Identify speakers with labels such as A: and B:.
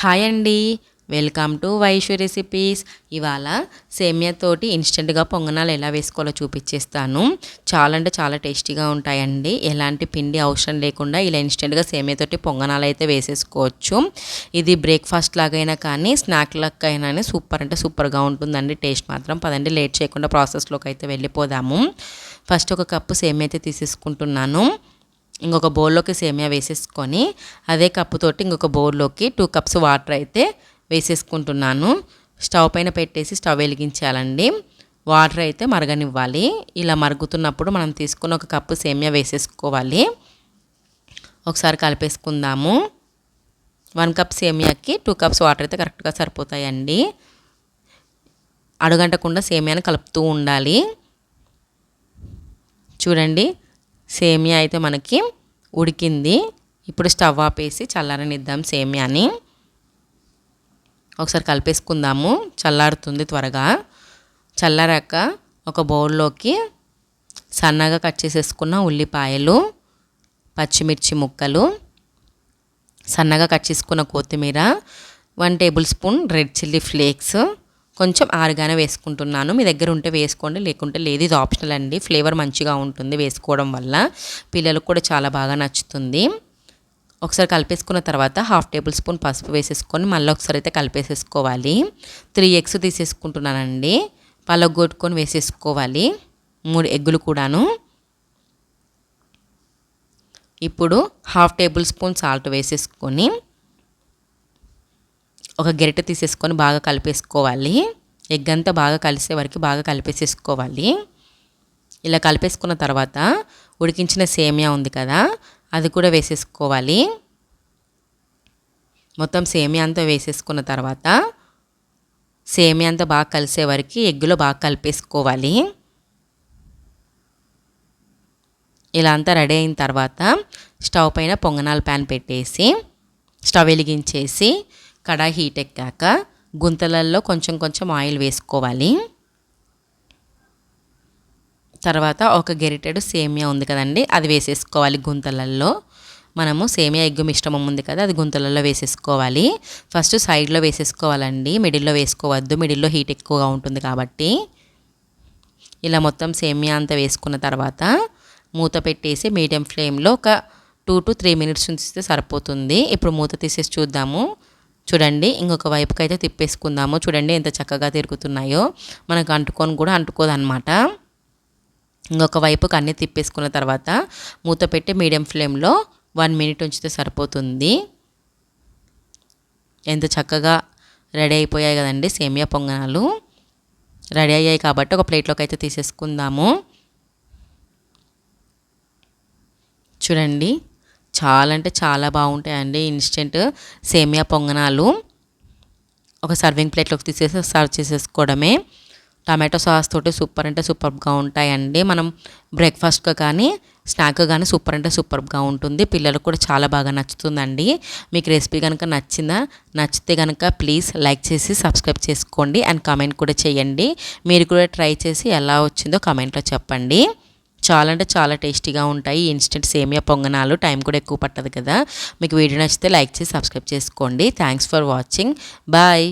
A: Hi అండి. Welcome to Vaishu recipes ఇవాళ సేమియాతోటి ఇన్స్టెంట్గా పొంగనాలు ఎలా వేసుకోవాలో చూపించేస్తాను. చాలా అంటే చాలా టేస్టీగా ఉంటాయండి. ఎలాంటి పిండి అవసరం లేకుండా ఇలా ఇన్స్టెంట్గా సేమియాతోటి పొంగనాలు అయితే వేసేసుకోవచ్చు. ఇది బ్రేక్ఫాస్ట్ లాగైనా కానీ స్నాక్ లాగైనా సూపర్ అంటే సూపర్గా ఉంటుందండి. టేస్ట్ మాత్రం పదండి. లేట్ చేయకుండా ప్రాసెస్లోకి అయితే వెళ్ళిపోదాము. ఫస్ట్ ఒక కప్పు సేమియా అయితే తీసేసుకుంటున్నాను. ఇంకొక బౌల్లోకి సేమియా వేసేసుకొని అదే కప్పుతోటి ఇంకొక బౌల్లోకి టూ కప్స్ వాటర్ అయితే వేసేసుకుంటున్నాను. స్టవ్ పైన పెట్టేసి స్టవ్ వెలిగించాలండి. వాటర్ అయితే మరగనివ్వాలి. ఇలా మరుగుతున్నప్పుడు మనం తీసుకున్న ఒక కప్పు సేమియా వేసేసుకోవాలి. ఒకసారి కలిపేసుకుందాము. వన్ కప్ సేమియాకి టూ కప్స్ వాటర్ అయితే కరెక్ట్గా సరిపోతాయండి. అడుగంటకుండా సేమియాని కలుపుతూ ఉండాలి. చూడండి. సేమియా అయితే మనకి ఉడికింది. ఇప్పుడు స్టవ్ ఆపేసి చల్లారనిద్దాం సేమియాని. ఒకసారి కలిపేసుకుందాము. చల్లారుతుంది త్వరగా. చల్లారాక ఒక బౌల్లోకి సన్నగా కట్ చేసేసుకున్న ఉల్లిపాయలు పచ్చిమిర్చి ముక్కలు సన్నగా కట్ చేసుకున్న కొత్తిమీర one tablespoon red chilli flakes కొంచెం ఆరుగానే వేసుకుంటున్నాను. మీ దగ్గర ఉంటే వేసుకోండి లేకుంటే లేదు. ఇది ఆప్షనల్ అండి. ఫ్లేవర్ మంచిగా ఉంటుంది వేసుకోవడం వల్ల. పిల్లలకు కూడా చాలా బాగా నచ్చుతుంది. ఒకసారి కలిపేసుకున్న తర్వాత హాఫ్ టేబుల్ స్పూన్ పసుపు వేసేసుకొని మళ్ళీ ఒకసారి అయితే కలిపేసేసుకోవాలి. Three eggs తీసేసుకుంటున్నానండి. పలగొట్టుకొని వేసేసుకోవాలి. మూడు ఎగ్గులు కూడాను. ఇప్పుడు హాఫ్ టేబుల్ స్పూన్ సాల్ట్ వేసేసుకొని ఒక గరిటె తీసేసుకొని బాగా కలిపేసుకోవాలి. ఎగ్ అంతా బాగా కలిసే వరకు బాగా కలిపేసేసుకోవాలి. ఇలా కలిపేసుకున్న తర్వాత ఉడికించిన సేమియా ఉంది కదా అది కూడా వేసేసుకోవాలి. మొత్తం సేమియా అంతా వేసేసుకున్న తర్వాత సేమియా అంతా బాగా కలిసే వరకు ఎగ్గులో బాగా కలిపేసుకోవాలి. ఇలా అంతా రెడీ అయిన తర్వాత స్టవ్ పైన పొంగనాల ప్యాన్ పెట్టేసి స్టవ్ వెలిగించేసి కడాయి హీట్ ఎక్కాక గుంతలల్లో కొంచెం కొంచెం ఆయిల్ వేసుకోవాలి. తర్వాత ఒక గెరిటెడు సేమియా ఉంది కదండి అది వేసేసుకోవాలి గుంతలల్లో మనము సేమియా ఎగ్గు మిశ్రమం ఉంది కదా అది గుంతలలో వేసేసుకోవాలి. ఫస్ట్ సైడ్లో వేసేసుకోవాలండి మిడిల్లో వేసుకోవద్దు మిడిల్లో హీట్ ఎక్కువగా ఉంటుంది కాబట్టి. ఇలా మొత్తం సేమియా అంతా వేసుకున్న తర్వాత మూత పెట్టేసి మీడియం ఫ్లేమ్లో ఒక టూ టు త్రీ మినిట్స్ ఉంచితే సరిపోతుంది. ఇప్పుడు మూత తీసేసి చూద్దాము. చూడండి ఇంకొక వైపుకి అయితే తిప్పేసుకుందాము. చూడండి ఎంత చక్కగా తిరుగుతున్నాయో. మనకు అంటుకొని కూడా అంటుకోదన్నమాట. ఇంకొక వైపుకి అన్నీ తిప్పేసుకున్న తర్వాత మూత పెట్టి మీడియం ఫ్లేమ్లో వన్ మినిట్ ఉంచితే సరిపోతుంది. ఎంత చక్కగా రెడీ అయిపోయాయి కదండి సేమియా పొంగనాలు. రెడీ అయ్యాయి కాబట్టి ఒక ప్లేట్లోకి అయితే తీసేసుకుందాము. చూడండి చాలా అంటే చాలా బాగుంటాయండి. ఇన్స్టెంట్ సేమియా పొంగనాలు. ఒక సర్వింగ్ ప్లేట్లోకి తీసేసి సర్వ్ చేసేసుకోవడమే. టమాటో సాస్ తోటి సూపర్ అంటే సూపర్గా ఉంటాయండి. మనం బ్రేక్ఫాస్ట్గా కానీ స్నాక్ కానీ సూపర్ అంటే సూపర్గా ఉంటుంది. పిల్లలకు కూడా చాలా బాగా నచ్చుతుందండి. మీకు రెసిపీ కనుక నచ్చిందా నచ్చితే కనుక ప్లీజ్ లైక్ చేసి సబ్స్క్రైబ్ చేసుకోండి. అండ్ కామెంట్ కూడా చేయండి. మీరు కూడా ట్రై చేసి ఎలా వచ్చిందో కామెంట్లో చెప్పండి. చాలా అంటే చాలా టేస్టీగా ఉంటాయి. ఇన్స్టెంట్ సేమియా పొంగనాలు టైం కూడా ఎక్కువ పట్టదు కదా. మీకు వీడియో నచ్చితే లైక్ చేసి సబ్స్క్రైబ్ చేసుకోండి. Thanks for watching bye